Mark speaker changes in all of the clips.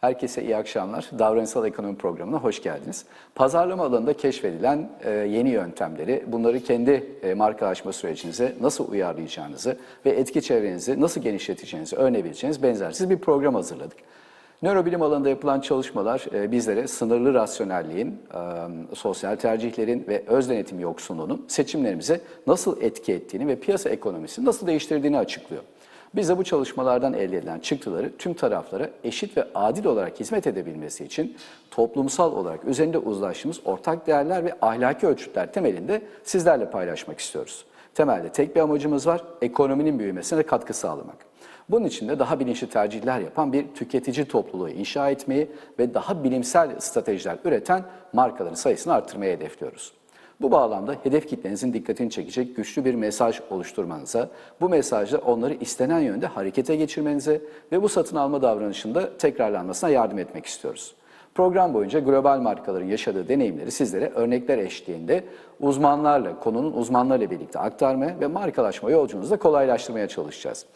Speaker 1: Herkese iyi akşamlar. Davranışsal ekonomi programına hoş geldiniz. Pazarlama alanında keşfedilen e, yeni yöntemleri, bunları kendi e, markalaşma sürecinize nasıl uyarlayacağınızı ve etki çevrenizi nasıl genişleteceğinizi öğrenebileceğiniz benzersiz bir program hazırladık. Nörobilim alanında yapılan çalışmalar e, bizlere sınırlı rasyonelliğin, sosyal tercihlerin ve öz denetim yoksunluğunun seçimlerimize nasıl etki ettiğini ve piyasa ekonomisini nasıl değiştirdiğini açıklıyor. Biz de bu çalışmalardan elde edilen çıktıları tüm taraflara eşit ve adil olarak hizmet edebilmesi için toplumsal olarak üzerinde uzlaştığımız ortak değerler ve ahlaki ölçütler temelinde sizlerle paylaşmak istiyoruz. Temelde tek bir amacımız var, ekonominin büyümesine katkı sağlamak. Bunun için de daha bilinçli tercihler yapan bir tüketici topluluğu inşa etmeyi ve daha bilimsel stratejiler üreten markaların sayısını arttırmayı hedefliyoruz. Bu bağlamda hedef kitlenizin dikkatini çekecek güçlü bir mesaj oluşturmanıza, bu mesajla onları istenen yönde harekete geçirmenize ve bu satın alma davranışında tekrarlanmasına yardım etmek istiyoruz. Program boyunca global markaların yaşadığı deneyimleri sizlere örnekler eşliğinde uzmanlarla, konunun uzmanlarıyla birlikte aktarmaya ve markalaşma yolculuğunuzu da kolaylaştırmaya çalışacağız.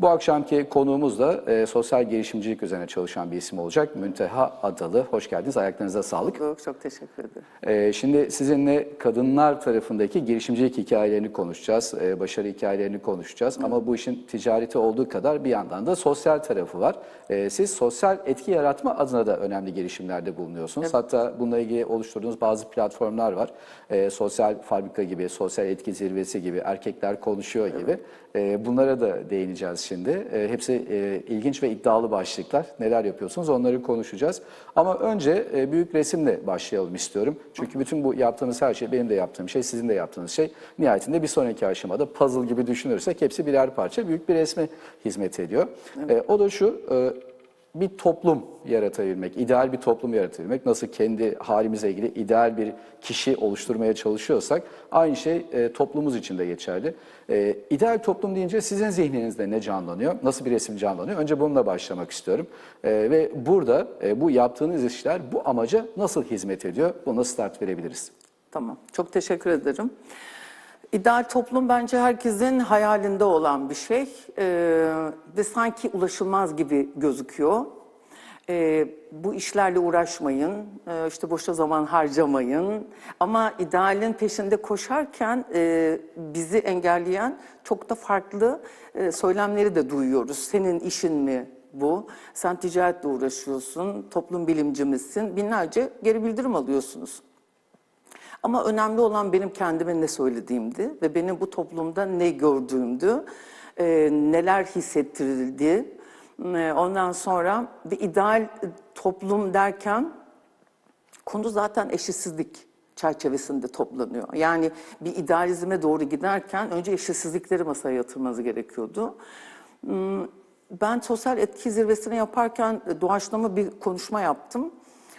Speaker 1: Bu akşamki konuğumuz da e, sosyal girişimcilik üzerine çalışan bir isim olacak. Münteha Adalı. Hoş geldiniz. Ayaklarınıza sağlık.
Speaker 2: Çok, çok teşekkür ederim.
Speaker 1: E, şimdi sizinle kadınlar tarafındaki girişimcilik hikayelerini konuşacağız. E, başarı hikayelerini konuşacağız. Ama bu işin ticareti olduğu kadar bir yandan da sosyal tarafı var. E, siz sosyal etki yaratma adına da önemli girişimlerde bulunuyorsunuz. Hatta bununla ilgili oluşturduğunuz bazı platformlar var. E, sosyal fabrika gibi, sosyal etki zirvesi gibi, erkekler konuşuyor gibi. E, bunlara da değineceğiz şimdi. E, hepsi e, ilginç ve iddialı başlıklar. Neler yapıyorsunuz onları konuşacağız. Ama önce e, büyük resimle başlayalım istiyorum. Çünkü bütün bu yaptığımız her şey, benim de yaptığım şey, sizin de yaptığınız şey nihayetinde bir sonraki aşamada puzzle gibi düşünürsek hepsi birer parça büyük bir resme hizmet ediyor. E, o da şu, e, bir toplum yaratabilmek, ideal bir toplum yaratabilmek, nasıl kendi halimize ilgili ideal bir kişi oluşturmaya çalışıyorsak aynı şey e, toplumumuz için de geçerli. E, ideal toplum deyince sizin zihninizde ne canlanıyor, nasıl bir resim canlanıyor? Önce bununla başlamak istiyorum. E, ve burada e, bu yaptığınız işler bu amaca nasıl hizmet ediyor? Buna start verebiliriz.
Speaker 2: Tamam, çok teşekkür ederim. İdeal toplum bence herkesin hayalinde olan bir şey ee, ve sanki ulaşılmaz gibi gözüküyor. Ee, bu işlerle uğraşmayın, ee, işte boşa zaman harcamayın. Ama idealin peşinde koşarken e, bizi engelleyen çok da farklı e, söylemleri de duyuyoruz. Senin işin mi bu? Sen ticaretle uğraşıyorsun, toplum bilimci misin? Binlerce geri bildirim alıyorsunuz. Ama önemli olan benim kendime ne söylediğimdi ve benim bu toplumda ne gördüğümdü, e, neler hissettirildi. E, ondan sonra bir ideal toplum derken konu zaten eşitsizlik çerçevesinde toplanıyor. Yani bir idealizme doğru giderken önce eşitsizlikleri masaya yatırmanız gerekiyordu. Hmm, Ben sosyal etki zirvesini yaparken e, doğaçlama bir konuşma yaptım.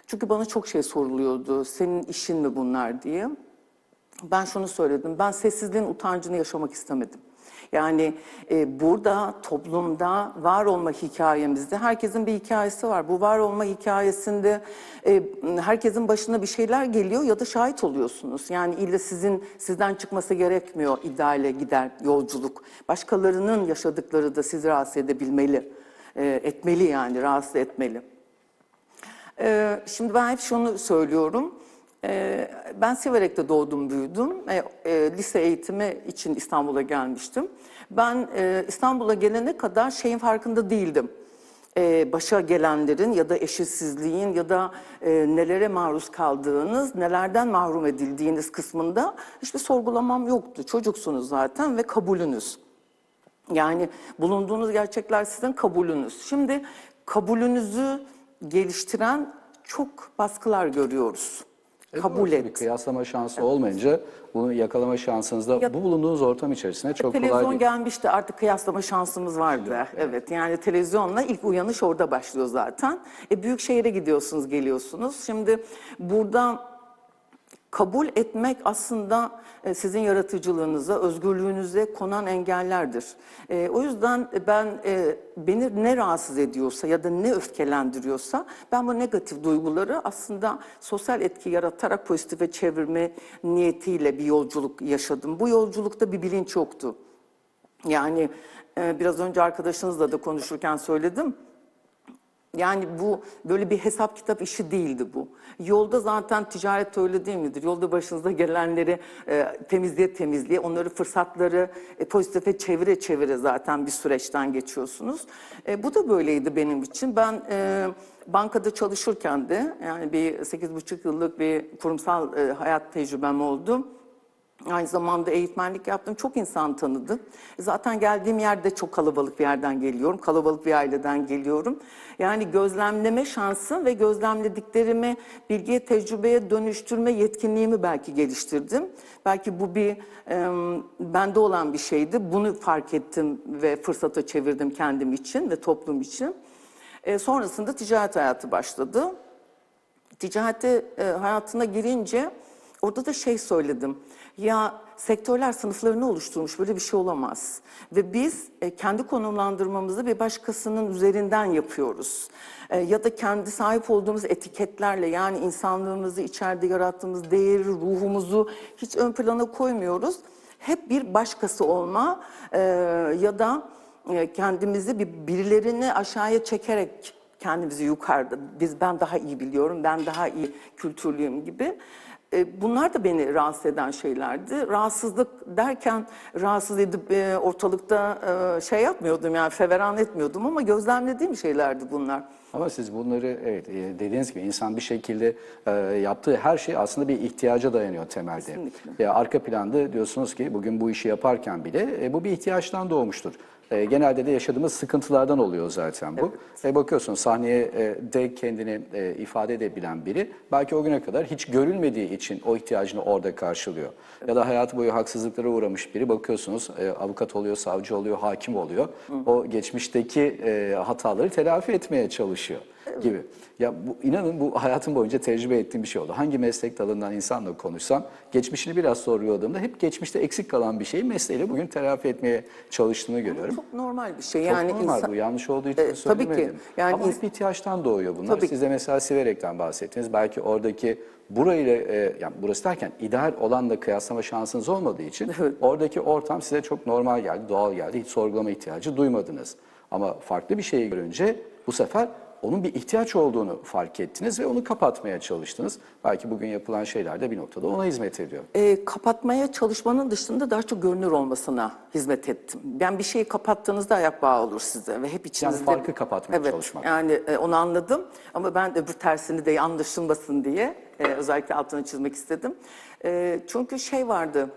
Speaker 2: Çünkü bana çok şey soruluyordu. Senin işin mi bunlar diye. Ben şunu söyledim. Ben sessizliğin utancını yaşamak istemedim. Yani e, burada toplumda var olma hikayemizde herkesin bir hikayesi var. Bu var olma hikayesinde e, herkesin başına bir şeyler geliyor ya da şahit oluyorsunuz. Yani illa sizin sizden çıkması gerekmiyor ideale giden yolculuk. Başkalarının yaşadıkları da sizi rahatsız edebilmeli. E, etmeli yani rahatsız etmeli. Ee, şimdi ben hep şunu söylüyorum. Ee, ben Siverek'te doğdum, büyüdüm. E, e, lise eğitimi için İstanbul'a gelmiştim. Ben e, İstanbul'a gelene kadar şeyin farkında değildim. E, başa gelenlerin ya da eşitsizliğin ya da e, nelere maruz kaldığınız, nelerden mahrum edildiğiniz kısmında hiçbir sorgulamam yoktu. Çocuksunuz zaten ve kabulünüz. Yani bulunduğunuz gerçekler sizin kabulünüz. Şimdi kabulünüzü geliştiren çok baskılar görüyoruz. Kabul
Speaker 1: Bir
Speaker 2: et.
Speaker 1: kıyaslama şansı olmayınca bunu yakalama şansınız da
Speaker 2: Ya-
Speaker 1: bu bulunduğunuz ortam içerisinde çok kolay
Speaker 2: Televizyon gelmişti artık kıyaslama şansımız vardı. Evet. yani televizyonla ilk uyanış orada başlıyor zaten. E, büyük şehire gidiyorsunuz, geliyorsunuz. Şimdi burada kabul etmek aslında e, sizin yaratıcılığınıza, özgürlüğünüze konan engellerdir. E, o yüzden ben e, beni ne rahatsız ediyorsa ya da ne öfkelendiriyorsa ben bu negatif duyguları aslında sosyal etki yaratarak pozitife çevirme niyetiyle bir yolculuk yaşadım. Bu yolculukta bir bilinç yoktu. Yani biraz önce arkadaşınızla da konuşurken söyledim. Yani bu böyle bir hesap kitap işi değildi bu. Yolda zaten ticaret öyle değil midir? Yolda başınıza gelenleri e, temizliğe temizliğe, onları fırsatları e, pozitife çevire çevire zaten bir süreçten geçiyorsunuz. E, bu da böyleydi benim için. Ben e, bankada çalışırken de yani bir 8,5 yıllık bir kurumsal e, hayat tecrübem oldu. Aynı zamanda eğitmenlik yaptım. Çok insan tanıdım. Zaten geldiğim yerde çok kalabalık bir yerden geliyorum. Kalabalık bir aileden geliyorum. Yani gözlemleme şansım ve gözlemlediklerimi bilgiye, tecrübeye dönüştürme yetkinliğimi belki geliştirdim. Belki bu bir e, bende olan bir şeydi. Bunu fark ettim ve fırsata çevirdim kendim için ve toplum için. E, sonrasında ticaret hayatı başladı ticarete e, hayatına girince orada da şey söyledim. Ya sektörler sınıflarını oluşturmuş böyle bir şey olamaz. Ve biz e, kendi konumlandırmamızı bir başkasının üzerinden yapıyoruz. E, ya da kendi sahip olduğumuz etiketlerle yani insanlığımızı içeride yarattığımız değeri, ruhumuzu hiç ön plana koymuyoruz. Hep bir başkası olma e, ya da e, kendimizi bir birilerini aşağıya çekerek kendimizi yukarıda, biz ben daha iyi biliyorum, ben daha iyi kültürlüyüm gibi. E, Bunlar da beni rahatsız eden şeylerdi. Rahatsızlık derken rahatsız edip e, ortalıkta e, şey yapmıyordum yani feveran etmiyordum ama gözlemlediğim şeylerdi bunlar.
Speaker 1: Ama siz bunları evet e, dediğiniz gibi insan bir şekilde e, yaptığı her şey aslında bir ihtiyaca dayanıyor temelde.
Speaker 2: Kesinlikle.
Speaker 1: Ya arka planda diyorsunuz ki bugün bu işi yaparken bile e, bu bir ihtiyaçtan doğmuştur. E, genelde de yaşadığımız sıkıntılardan oluyor zaten bu. E, bakıyorsun sahneye e, de kendini e, ifade edebilen biri belki o güne kadar hiç görülmediği için o ihtiyacını orada karşılıyor. Ya da hayatı boyu haksızlıklara uğramış biri bakıyorsunuz e, avukat oluyor, savcı oluyor, hakim oluyor. O geçmişteki e, hataları telafi etmeye çalışıyor gibi. Ya bu inanın bu hayatım boyunca tecrübe ettiğim bir şey oldu. Hangi meslek dalından insanla konuşsam geçmişini biraz sorguladığımda hep geçmişte eksik kalan bir şeyi mesleğiyle bugün telafi etmeye çalıştığını görüyorum.
Speaker 2: Çok normal bir şey.
Speaker 1: Çok
Speaker 2: yani
Speaker 1: normal
Speaker 2: insan-
Speaker 1: bu yanlış olduğu için
Speaker 2: E, tabii ki.
Speaker 1: söylemedim.
Speaker 2: Yani
Speaker 1: Ama hep ihtiyaçtan doğuyor bunlar.
Speaker 2: Tabii
Speaker 1: Siz de mesela Siverek'ten bahsettiniz. Belki oradaki burayla, e, yani burası derken ideal olanla kıyaslama şansınız olmadığı için
Speaker 2: Evet.
Speaker 1: oradaki ortam size çok normal geldi, doğal geldi. Hiç sorgulama ihtiyacı duymadınız. Ama farklı bir şeyi görünce bu sefer onun bir ihtiyaç olduğunu fark ettiniz ve onu kapatmaya çalıştınız. Belki bugün yapılan şeyler de bir noktada ona hizmet ediyor.
Speaker 2: E, kapatmaya çalışmanın dışında daha çok görünür olmasına hizmet ettim. Ben bir şeyi kapattığınızda ayak bağı olur size ve hep içinizde...
Speaker 1: farkı kapatmaya
Speaker 2: evet,
Speaker 1: çalışmak.
Speaker 2: Yani e, onu anladım ama ben öbür tersini de anlaşılmasın diye e, özellikle altını çizmek istedim. E, çünkü şey vardı...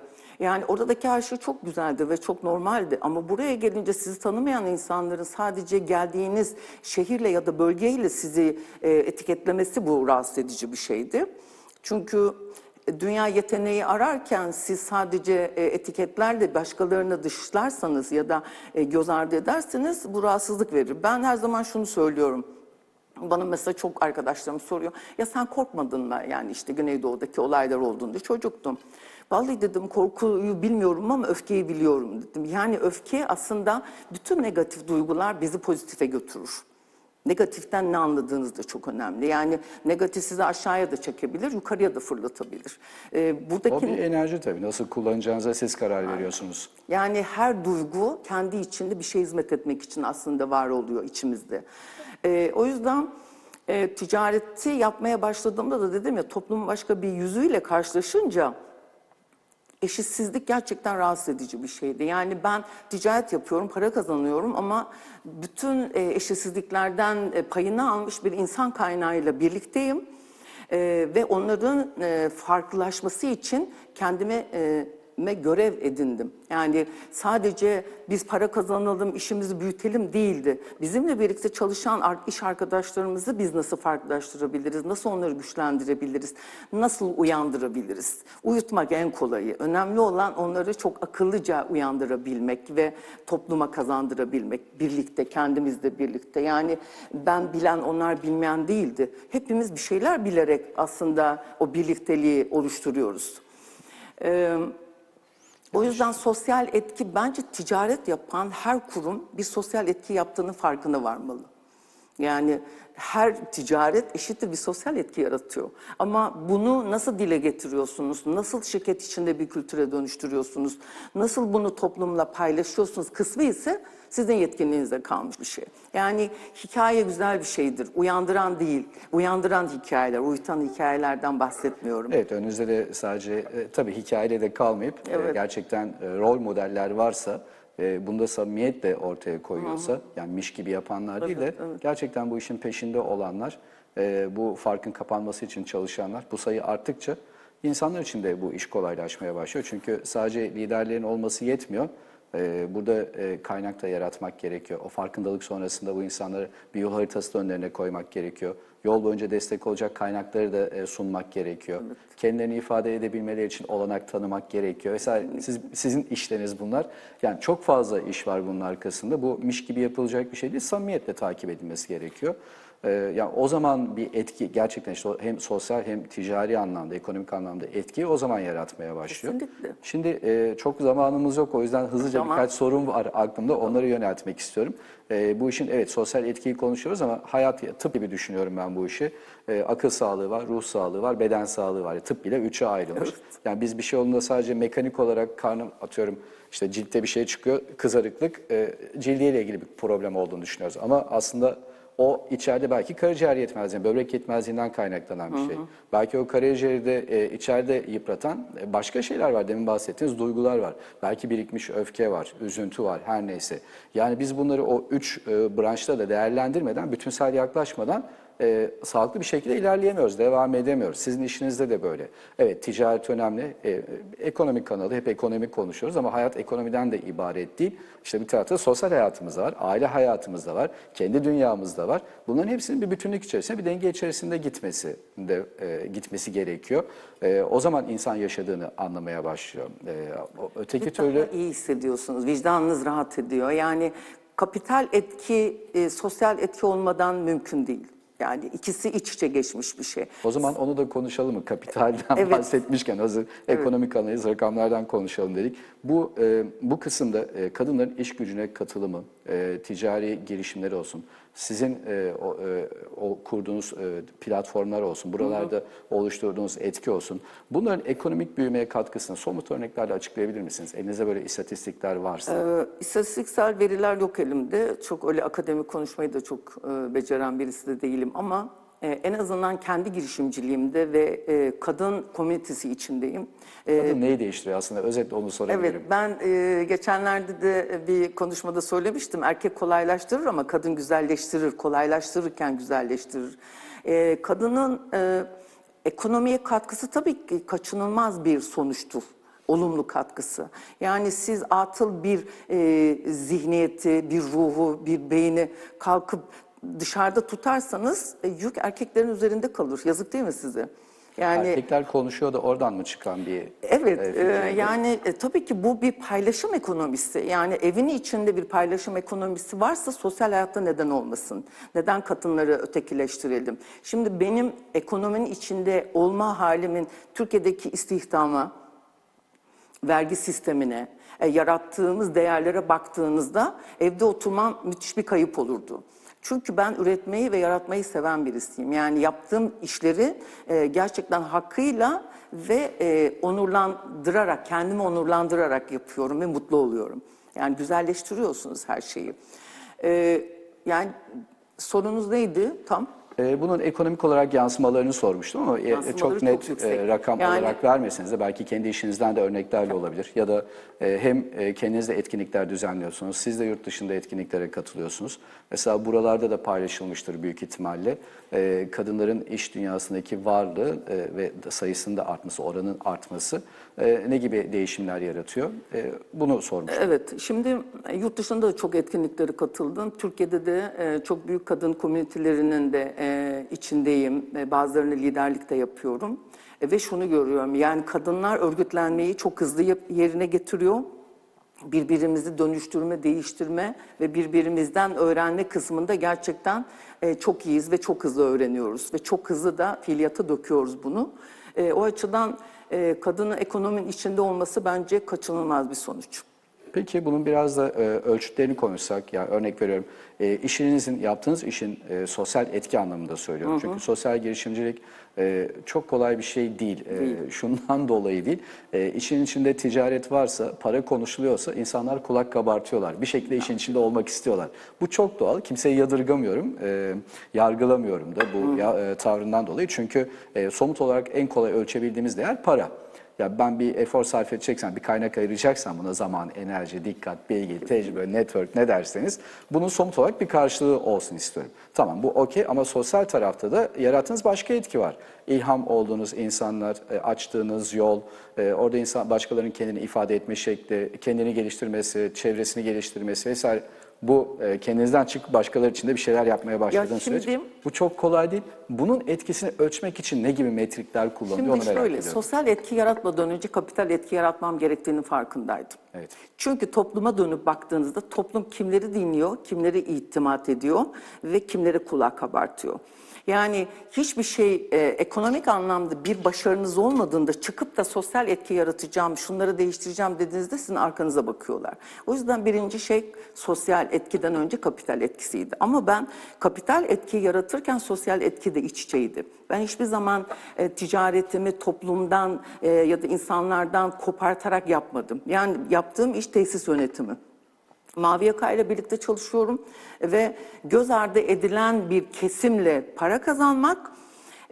Speaker 2: Yani oradaki her şey çok güzeldi ve çok normaldi. Ama buraya gelince sizi tanımayan insanların sadece geldiğiniz şehirle ya da bölgeyle sizi e, etiketlemesi bu rahatsız edici bir şeydi. Çünkü dünya yeteneği ararken siz sadece e, etiketlerle başkalarını dışlarsanız ya da e, göz ardı ederseniz bu rahatsızlık verir. Ben her zaman şunu söylüyorum. Bana mesela çok arkadaşlarım soruyor. Ya sen korkmadın mı? Yani işte Güneydoğu'daki olaylar olduğunda çocuktum. Vallahi dedim korkuyu bilmiyorum ama öfkeyi biliyorum dedim. Yani öfke aslında bütün negatif duygular bizi pozitife götürür. Negatiften ne anladığınız da çok önemli. Yani negatif sizi aşağıya da çekebilir, yukarıya da fırlatabilir. Ee, buradaki
Speaker 1: O bir enerji tabii. Nasıl kullanacağınıza siz karar veriyorsunuz.
Speaker 2: yani her duygu kendi içinde bir şey hizmet etmek için aslında var oluyor içimizde. Ee, o yüzden e, ticareti yapmaya başladığımda da dedim ya toplumun başka bir yüzüyle karşılaşınca eşitsizlik gerçekten rahatsız edici bir şeydi. Yani ben ticaret yapıyorum, para kazanıyorum ama bütün e, eşitsizliklerden e, payını almış bir insan kaynağıyla birlikteyim. E, ve onların farklılaşması için kendime e, me görev edindim. Yani sadece biz para kazanalım, işimizi büyütelim değildi. Bizimle birlikte çalışan iş arkadaşlarımızı biz nasıl farklılaştırabiliriz, nasıl onları güçlendirebiliriz, nasıl uyandırabiliriz? Uyutmak en kolayı. Önemli olan onları çok akıllıca uyandırabilmek ve topluma kazandırabilmek. Birlikte, kendimizle birlikte. Yani ben bilen, onlar bilmeyen değildi. Hepimiz bir şeyler bilerek aslında o birlikteliği oluşturuyoruz. Ee, o yüzden sosyal etki bence ticaret yapan her kurum bir sosyal etki yaptığının farkına varmalı. Yani her ticaret eşittir bir sosyal etki yaratıyor. Ama bunu nasıl dile getiriyorsunuz? Nasıl şirket içinde bir kültüre dönüştürüyorsunuz? Nasıl bunu toplumla paylaşıyorsunuz? Kısmı ise sizin yetkinliğinize kalmış bir şey. Yani hikaye güzel bir şeydir. Uyandıran değil. Uyandıran hikayeler, uyutan hikayelerden bahsetmiyorum.
Speaker 1: Evet önünüzde de sadece e, tabii hikayeyle de kalmayıp e,
Speaker 2: Evet.
Speaker 1: gerçekten e, rol modeller varsa e, bunda samimiyet de ortaya koyuyorsa yani miş gibi yapanlar değil de gerçekten bu işin peşinde olanlar e, bu farkın kapanması için çalışanlar bu sayı arttıkça insanlar için de bu iş kolaylaşmaya başlıyor. Çünkü sadece liderlerin olması yetmiyor. E, Burada e, kaynak da yaratmak gerekiyor. O farkındalık sonrasında bu insanları bir yol haritası da önlerine koymak gerekiyor. Yol boyunca destek olacak kaynakları da e, sunmak gerekiyor. Kendilerini ifade edebilmeleri için olanak tanımak gerekiyor. Vesaire. Siz, sizin işleriniz bunlar. Yani çok fazla iş var bunun arkasında. Bu miş gibi yapılacak bir şey değil. Samimiyetle takip edilmesi gerekiyor. Ee, yani o zaman bir etki gerçekten işte hem sosyal hem ticari anlamda, ekonomik anlamda etkiyi o zaman yaratmaya başlıyor.
Speaker 2: Kesinlikle.
Speaker 1: Şimdi e, çok zamanımız yok o yüzden hızlıca
Speaker 2: Tamam.
Speaker 1: birkaç sorun var aklımda onları yöneltmek istiyorum. E, bu işin evet sosyal etkiyi konuşuyoruz ama hayat tıp gibi düşünüyorum ben bu işi. E, akıl sağlığı var, ruh sağlığı var, beden sağlığı var. Tıp bile üçe ayrılmış. Yani biz bir şey olduğunda sadece mekanik olarak karnım atıyorum işte ciltte bir şey çıkıyor, kızarıklık, e, cildiyle ilgili bir problem olduğunu düşünüyoruz. Ama aslında o içeride belki karaciğer yetmezliği, böbrek yetmezliğinden kaynaklanan bir şey. Belki o karaciğeri de e, içeride yıpratan e, başka şeyler var. Demin bahsettiğiniz duygular var. Belki birikmiş öfke var, üzüntü var, her neyse. Yani biz bunları o üç e, branşta da değerlendirmeden, bütünsel yaklaşmadan e, sağlıklı bir şekilde ilerleyemiyoruz, devam edemiyoruz. Sizin işinizde de böyle. Evet ticaret önemli, e, e, ekonomik kanalı hep ekonomik konuşuyoruz ama hayat ekonomiden de ibaret değil. İşte bir tarafta sosyal hayatımız da var, aile hayatımız da var, kendi dünyamız da var. Bunların hepsinin bir bütünlük içerisinde, bir denge içerisinde gitmesi de e, gitmesi gerekiyor. E, o zaman insan yaşadığını anlamaya başlıyor. E, öteki türlü
Speaker 2: Daha iyi hissediyorsunuz, vicdanınız rahat ediyor. Yani kapital etki, e, sosyal etki olmadan mümkün değil. Yani ikisi iç içe geçmiş bir şey.
Speaker 1: O zaman onu da konuşalım mı? Kapitalden
Speaker 2: Evet.
Speaker 1: bahsetmişken hazır ekonomik analiz rakamlardan konuşalım dedik. Bu e, bu kısımda e, kadınların iş gücüne katılımı, e, ticari girişimleri olsun, sizin e, o, e, o kurduğunuz e, platformlar olsun, buralarda oluşturduğunuz etki olsun. Bunların ekonomik büyümeye katkısını somut örneklerle açıklayabilir misiniz? Elinizde böyle istatistikler varsa.
Speaker 2: Ee, istatistiksel veriler yok elimde. Çok öyle akademik konuşmayı da çok e, beceren birisi de değilim ama e, en azından kendi girişimciliğimde ve e, kadın komünitesi içindeyim. E,
Speaker 1: Kadın neyi değiştiriyor aslında? Özetle onu sorabilirim.
Speaker 2: Evet, ben e, geçenlerde de bir konuşmada söylemiştim. Erkek kolaylaştırır ama kadın güzelleştirir. Kolaylaştırırken güzelleştirir. E, kadının e, ekonomiye katkısı tabii ki kaçınılmaz bir sonuçtur. Olumlu katkısı. Yani siz atıl bir e, zihniyeti, bir ruhu, bir beyni kalkıp dışarıda tutarsanız e, yük erkeklerin üzerinde kalır. Yazık değil mi size? Yani
Speaker 1: Erkekler konuşuyor da oradan mı çıkan bir
Speaker 2: Evet,
Speaker 1: e,
Speaker 2: e,
Speaker 1: fikir?
Speaker 2: yani e, tabii ki bu bir paylaşım ekonomisi. Yani evin içinde bir paylaşım ekonomisi varsa sosyal hayatta neden olmasın? Neden kadınları ötekileştirelim? Şimdi benim ekonominin içinde olma halimin Türkiye'deki istihdama, vergi sistemine, e, yarattığımız değerlere baktığınızda evde oturmam müthiş bir kayıp olurdu. Çünkü ben üretmeyi ve yaratmayı seven birisiyim. Yani yaptığım işleri e, gerçekten hakkıyla ve e, onurlandırarak, kendimi onurlandırarak yapıyorum ve mutlu oluyorum. Yani güzelleştiriyorsunuz her şeyi. E, yani sorunuz neydi tam?
Speaker 1: Ee, Bunun ekonomik olarak yansımalarını sormuştum ama e,
Speaker 2: Yansımaları
Speaker 1: çok
Speaker 2: çok
Speaker 1: net
Speaker 2: yüksek.
Speaker 1: e, rakam
Speaker 2: Yani-
Speaker 1: olarak vermeseniz de belki kendi işinizden de örneklerle olabilir. Ya da e, hem e, kendiniz de etkinlikler düzenliyorsunuz, siz de yurt dışında etkinliklere katılıyorsunuz. Mesela buralarda da paylaşılmıştır büyük ihtimalle. E, Kadınların iş dünyasındaki varlığı e, ve sayısının da artması, oranın artması e, ne gibi değişimler yaratıyor? E, Bunu sormuştum.
Speaker 2: Evet, şimdi yurt dışında da çok etkinliklere katıldım. Türkiye'de de e, çok büyük kadın komünitelerinin de e, içindeyim. E, bazılarını liderlikte yapıyorum. E, ve şunu görüyorum, yani kadınlar örgütlenmeyi çok hızlı yerine getiriyor. Birbirimizi dönüştürme, değiştirme ve birbirimizden öğrenme kısmında gerçekten çok iyiyiz ve çok hızlı öğreniyoruz. Ve çok hızlı da fiiliyata döküyoruz bunu. O açıdan e, kadının ekonominin içinde olması bence kaçınılmaz bir sonuç.
Speaker 1: Peki bunun biraz da e, ölçütlerini konuşsak, yani örnek veriyorum, e, işinizin, yaptığınız işin e, sosyal etki anlamında söylüyorum. Çünkü sosyal girişimcilik e, çok kolay bir şey değil. E, şundan dolayı değil. E, işin içinde ticaret varsa, para konuşuluyorsa insanlar kulak kabartıyorlar. Bir şekilde işin içinde olmak istiyorlar. Bu çok doğal. Kimseyi yadırgamıyorum, e, yargılamıyorum da bu ya, e, tavrından dolayı. Çünkü e, somut olarak en kolay ölçebildiğimiz değer para. Ya ben bir efor sarf edeceksem, bir kaynak ayıracaksam buna zaman, enerji, dikkat, bilgi, tecrübe, network ne derseniz bunun somut olarak bir karşılığı olsun istiyorum. Tamam bu okey ama sosyal tarafta da yarattığınız başka etki var. İlham olduğunuz insanlar, e, açtığınız yol, e, orada insan başkalarının kendini ifade etme şekli, kendini geliştirmesi, çevresini geliştirmesi vesaire. Bu e, kendinizden çıkıp başkaları için de bir şeyler yapmaya başladığınız
Speaker 2: şimdi-
Speaker 1: süreç. Bu çok kolay değil. Bunun etkisini ölçmek için ne gibi metrikler kullanılıyor onu
Speaker 2: Şimdi
Speaker 1: merak
Speaker 2: şöyle,
Speaker 1: ediyorum.
Speaker 2: sosyal etki yaratmadan önce kapital etki yaratmam gerektiğini farkındaydım.
Speaker 1: Evet.
Speaker 2: Çünkü topluma dönüp baktığınızda toplum kimleri dinliyor, kimleri itimat ediyor ve kimleri kulak kabartıyor. Yani hiçbir şey e, ekonomik anlamda bir başarınız olmadığında çıkıp da sosyal etki yaratacağım, şunları değiştireceğim dediğinizde sizin arkanıza bakıyorlar. O yüzden birinci şey sosyal etkiden önce kapital etkisiydi. Ama ben kapital etkiyi yaratırken sosyal etki de iç içeydi. Ben hiçbir zaman e, ticaretimi toplumdan e, ya da insanlardan kopartarak yapmadım. Yani yaptığım iş tesis yönetimi. Mavi Yaka ile birlikte çalışıyorum. Ve göz ardı edilen bir kesimle para kazanmak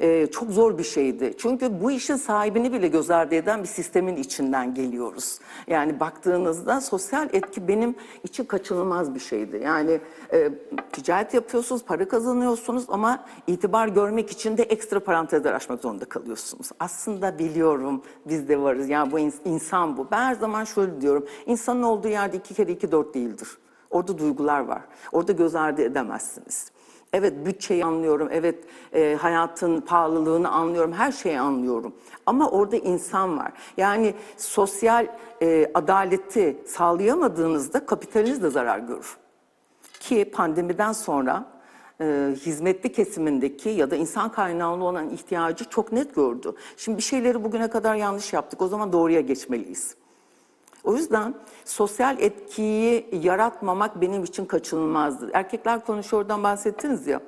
Speaker 2: e, çok zor bir şeydi. Çünkü bu işin sahibini bile göz ardı eden bir sistemin içinden geliyoruz. Yani baktığınızda sosyal etki benim için kaçınılmaz bir şeydi. Yani e, ticaret yapıyorsunuz, para kazanıyorsunuz ama itibar görmek için de ekstra parantezler açmak zorunda kalıyorsunuz. Aslında biliyorum biz de varız. Yani bu ins- insan bu. Ben her zaman şöyle diyorum. İnsanın olduğu yerde iki kere iki dört değildir. Orada duygular var. Orada göz ardı edemezsiniz. Evet bütçeyi anlıyorum, evet e, hayatın pahalılığını anlıyorum, her şeyi anlıyorum. Ama orada insan var. Yani sosyal e, adaleti sağlayamadığınızda kapitaliniz de zarar görür. Ki pandemiden sonra e, hizmetli kesimindeki ya da insan kaynağlı olan ihtiyacı çok net gördü. Şimdi bir şeyleri bugüne kadar yanlış yaptık, o zaman doğruya geçmeliyiz. O yüzden sosyal etkiyi yaratmamak benim için kaçınılmazdı. Erkekler konuşuyordan bahsettiniz ya.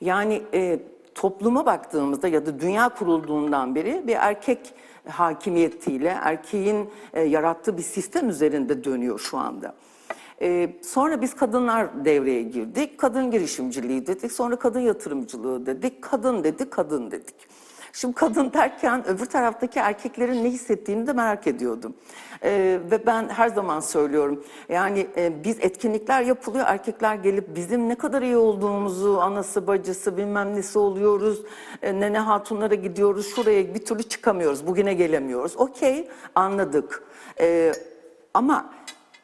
Speaker 2: Yani e, topluma baktığımızda ya da dünya kurulduğundan beri bir erkek hakimiyetiyle erkeğin e, yarattığı bir sistem üzerinde dönüyor şu anda. E, sonra biz kadınlar devreye girdik. Kadın girişimciliği dedik. Sonra kadın yatırımcılığı dedik. Kadın dedik, kadın dedik. Şimdi kadın derken öbür taraftaki erkeklerin ne hissettiğini de merak ediyordum. Ee, ve ben her zaman söylüyorum yani e, biz etkinlikler yapılıyor erkekler gelip bizim ne kadar iyi olduğumuzu anası bacısı bilmem nesi oluyoruz e, nene hatunlara gidiyoruz şuraya bir türlü çıkamıyoruz bugüne gelemiyoruz. Okey anladık Ee, ama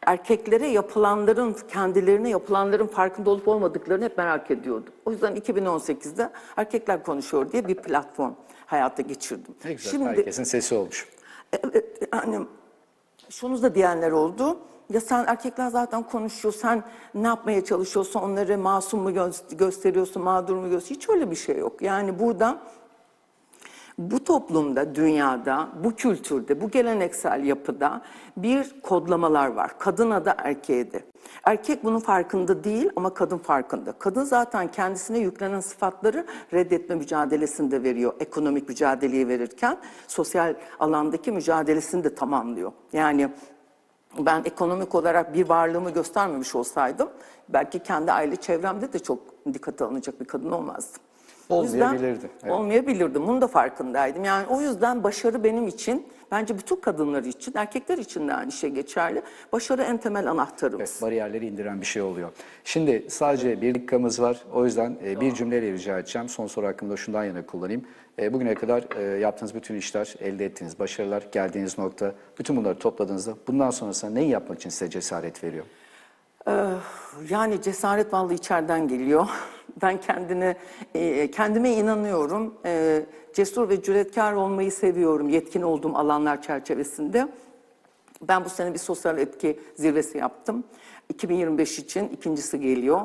Speaker 2: erkeklere yapılanların, kendilerine yapılanların farkında olup olmadıklarını hep merak ediyordum. O yüzden 2018'de Erkekler Konuşuyor diye bir platform hayata geçirdim.
Speaker 1: Ne güzel, herkesin sesi olmuş.
Speaker 2: Evet, yani şunu da diyenler oldu. Ya sen erkekler zaten konuşuyor, sen ne yapmaya çalışıyorsun, onları masum mu gö- gösteriyorsun, mağdur mu gösteriyorsun? Hiç öyle bir şey yok. Yani burada bu toplumda, dünyada, bu kültürde, bu geleneksel yapıda bir kodlamalar var. Kadına da erkeğe de. Erkek bunun farkında değil ama kadın farkında. Kadın zaten kendisine yüklenen sıfatları reddetme mücadelesini de veriyor. Ekonomik mücadeleyi verirken sosyal alandaki mücadelesini de tamamlıyor. Yani ben ekonomik olarak bir varlığımı göstermemiş olsaydım belki kendi aile çevremde de çok dikkate alınacak bir kadın olmazdım.
Speaker 1: Olmayabilirdi, evet.
Speaker 2: Olmayabilirdim. Bunun da farkındaydım. Yani o yüzden başarı benim için, bence bütün kadınlar için, erkekler için de aynı şey geçerli. Başarı en temel anahtarımız.
Speaker 1: Evet, bariyerleri indiren bir şey oluyor. Şimdi sadece bir dakikamız var. O yüzden e, bir cümleyle rica edeceğim. Son soru hakkında şundan yana kullanayım. E, Bugüne kadar e, yaptığınız bütün işler, elde ettiğiniz başarılar, geldiğiniz nokta, bütün bunları topladığınızda bundan sonrasında neyi yapmak için size cesaret veriyor?
Speaker 2: Yani cesaret vallahi içeriden geliyor. Ben kendine, e, kendime inanıyorum. E, cesur ve cüretkar olmayı seviyorum yetkin olduğum alanlar çerçevesinde. Ben bu sene bir sosyal etki zirvesi yaptım. 2025 için ikincisi geliyor.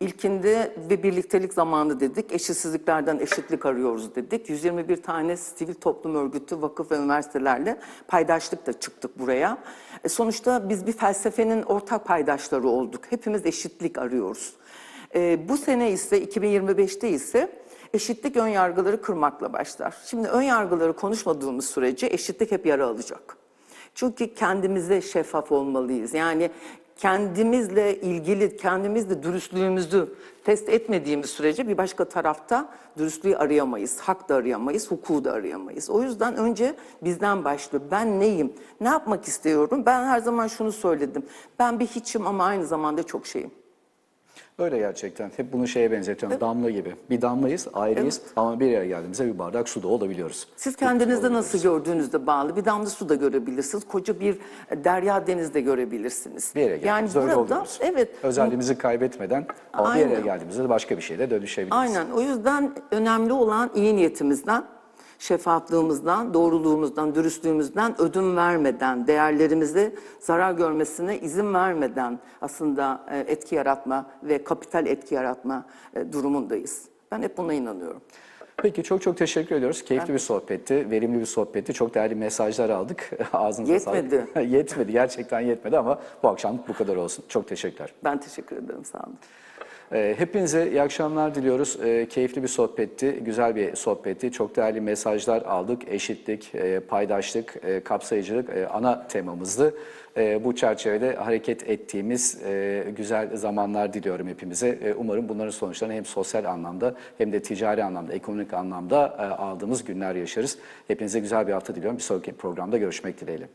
Speaker 2: İlkinde ve birliktelik zamanı dedik. Eşitsizliklerden eşitlik arıyoruz dedik. 121 tane sivil toplum örgütü, vakıf ve üniversitelerle paydaşlık da çıktık buraya. E, sonuçta biz bir felsefenin ortak paydaşları olduk. Hepimiz eşitlik arıyoruz. E, bu sene ise 2025'te ise eşitlik ön yargıları kırmakla başlar. Şimdi ön yargıları konuşmadığımız sürece eşitlik hep yara alacak. Çünkü kendimize şeffaf olmalıyız. Yani kendimizle ilgili, kendimizle dürüstlüğümüzü test etmediğimiz sürece bir başka tarafta dürüstlüğü arayamayız, hak da arayamayız, hukuku da arayamayız. O yüzden önce bizden başlıyor. Ben neyim? Ne yapmak istiyorum? Ben her zaman şunu söyledim. Ben bir hiçim ama aynı zamanda çok şeyim.
Speaker 1: Öyle gerçekten. Hep bunu şeye benzetiyorum. Damla gibi. Bir damlayız, ayrıyız ama bir yere geldiğimizde bir bardak su da olabiliyoruz.
Speaker 2: Siz kendinizde nasıl gördüğünüzde bağlı. Bir damla su da görebilirsiniz. Koca bir derya deniz de görebilirsiniz.
Speaker 1: Bir yere geldiğimizde öyle oluyoruz.
Speaker 2: evet
Speaker 1: Özelliğimizi kaybetmeden ama bir yere
Speaker 2: Aynen.
Speaker 1: geldiğimizde de başka bir şeyle dönüşebiliriz.
Speaker 2: Aynen. O yüzden önemli olan iyi niyetimizden, şeffaflığımızdan, doğruluğumuzdan, dürüstlüğümüzden ödün vermeden, değerlerimize zarar görmesine izin vermeden aslında e, etki yaratma ve kapital etki yaratma e, durumundayız. Ben hep buna inanıyorum.
Speaker 1: Peki çok çok teşekkür ediyoruz. Keyifli bir sohbetti, verimli bir sohbetti. Çok değerli mesajlar aldık. Ağzınıza
Speaker 2: Yetmedi.
Speaker 1: sağlık. yetmedi, gerçekten yetmedi ama bu akşamlık bu kadar olsun. Çok teşekkürler.
Speaker 2: Ben teşekkür ederim. Sağ olun.
Speaker 1: Ee, Hepinize iyi akşamlar diliyoruz. Ee, Keyifli bir sohbetti, güzel bir sohbetti. Çok değerli mesajlar aldık. Eşitlik, e, paydaşlık, e, kapsayıcılık e, ana temamızdı. E, Bu çerçevede hareket ettiğimiz güzel zamanlar diliyorum hepimize. Umarım bunların sonuçlarını hem sosyal anlamda hem de ticari anlamda, ekonomik anlamda aldığımız günler yaşarız. Hepinize güzel bir hafta diliyorum. Bir sonraki programda görüşmek dileğiyle.